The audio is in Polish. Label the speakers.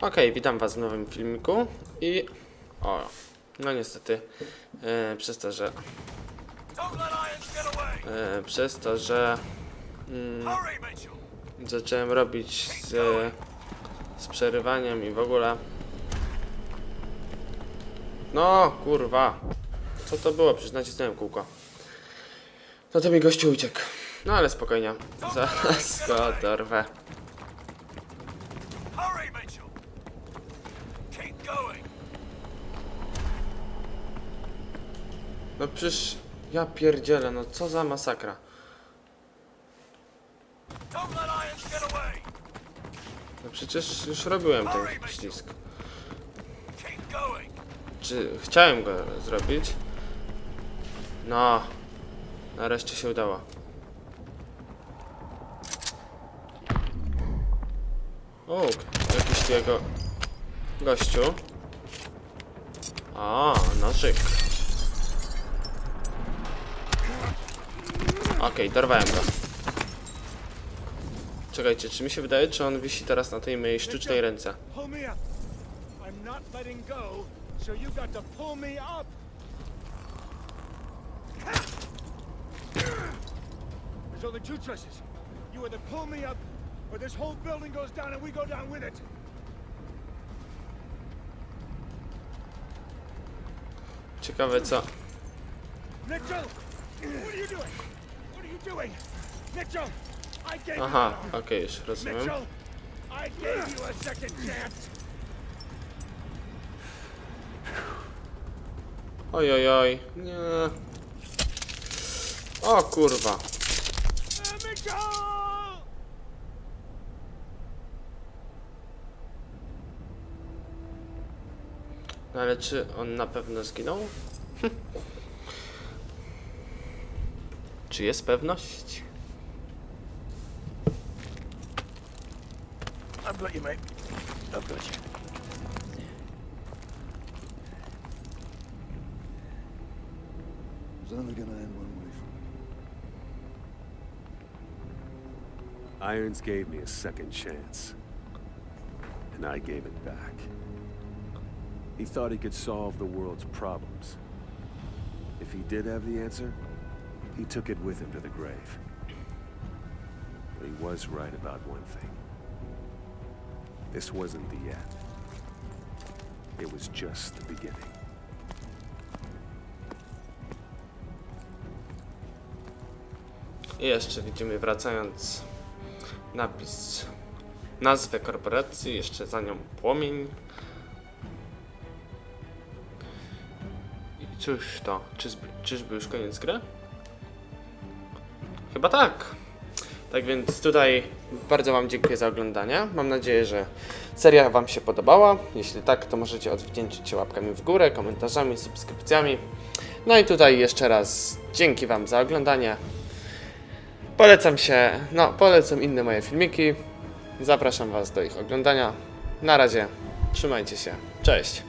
Speaker 1: Okej, witam was w nowym filmiku i... O, no niestety, e, przez to, że... E, przez to, że...
Speaker 2: Mitchell!
Speaker 1: zacząłem robić z, z przerywaniem i w ogóle... No, kurwa. Co to było? Przecież nacisnąłem kółko. No to mi gościu uciekł. No ale spokojnie. Zaraz go dorwę. No przecież... Ja pierdzielę, no co za masakra. No przecież już robiłem ten ślisk. Czy chciałem go zrobić? No. Nareszcie się udało. O, jakiś jego gościu. A, nożyk. Okej, dorwałem go. Czekajcie, czy mi się wydaje, czy on wisi teraz na tej mojej sztucznej ręce?
Speaker 3: Go, so you got to pull me up. There's only two choices. You either pull me up, or this whole building goes down and we go down with it.
Speaker 1: Ciekawe co.
Speaker 3: Mitchell! What are you doing?
Speaker 1: Aha, okej, już rozumiem. Oj, oj, oj. Nie. O kurwa.
Speaker 3: Uh!
Speaker 1: No ale czy on na pewno zginął? czy jest pewność?
Speaker 3: I've got you, mate. I've got you.
Speaker 4: It's only gonna end one way for
Speaker 5: Irons gave me a second chance. And I gave it back. He thought he could solve the world's problems. If he did have the answer, he took it with him to the grave. But he was right about one thing. This wasn't the end. It was just the beginning.
Speaker 1: I jeszcze widzimy wracając napis nazwę korporacji, jeszcze za nią płomień. I cóż to? Czyżby, czyżby już koniec gry? Chyba tak. Tak więc tutaj bardzo Wam dziękuję za oglądanie. Mam nadzieję, że seria Wam się podobała. Jeśli tak, to możecie odwdzięczyć się łapkami w górę, komentarzami, subskrypcjami. No i tutaj jeszcze raz dzięki Wam za oglądanie. Polecam się, no polecam inne moje filmiki. Zapraszam Was do ich oglądania. Na razie, trzymajcie się. Cześć.